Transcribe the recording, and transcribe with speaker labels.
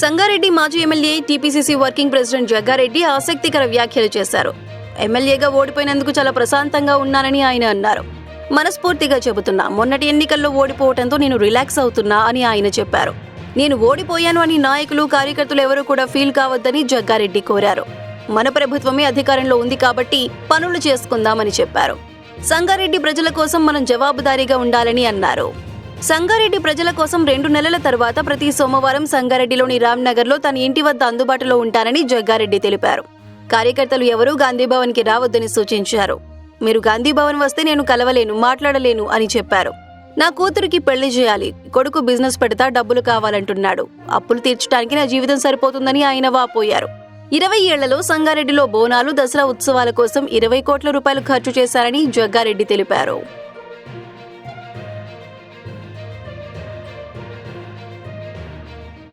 Speaker 1: సంగారెడ్డి మాజీ MLA TPCC working president Jaggareddy ఆసక్తికర వ్యాఖ్యలు చేశారు. ఎమ్మెల్యేగా ఓడిపోయినందుకు చాలా ప్రశాంతంగా ఉన్నానని ఆయన అన్నారు. మనస్ఫూర్తిగా చెబుతున్నా మొన్నటి ఎన్నికల్లో ఓడిపోవడంతో నేను రిలాక్స్ అవుతున్నా అని ఆయన చెప్పారు. నేను ఓడిపోయాను అని నాయకులు కార్యకర్తలు ఎవరూ కూడా ఫీల్ కావద్దని జగ్గారెడ్డి కోరారు. మన ప్రభుత్వమే అధికారంలో ఉంది కాబట్టి పనులు చేసుకుందామని చెప్పారు. సంగారెడ్డి ప్రజల కోసం మనం జవాబుదారీగా ఉండాలని అన్నారు. సంగారెడ్డి ప్రజల కోసం రెండు నెలల తర్వాత ప్రతి సోమవారం సంగారెడ్డిలోని రామ్నగర్లో తన ఇంటి వద్ద అందుబాటులో ఉంటానని జగ్గారెడ్డి తెలిపారు. కార్యకర్తలు ఎవరూ గాంధీభవన్కి రావద్దని సూచించారు. మీరు గాంధీభవన్ వస్తే నేను కలవలేను మాట్లాడలేను అని చెప్పారు. నా కూతురికి పెళ్ళి చేయాలి కొడుకు బిజినెస్ పెడతా డబ్బులు కావాలంటున్నాడు. అప్పులు తీర్చడానికి నా జీవితం సరిపోతుందని ఆయన వాపోయారు. ఇరవై ఏళ్ళలో సంగారెడ్డిలో బోనాలు దసరా ఉత్సవాల కోసం ఇరవై కోట్ల రూపాయలు ఖర్చు చేశారని జగ్గారెడ్డి తెలిపారు.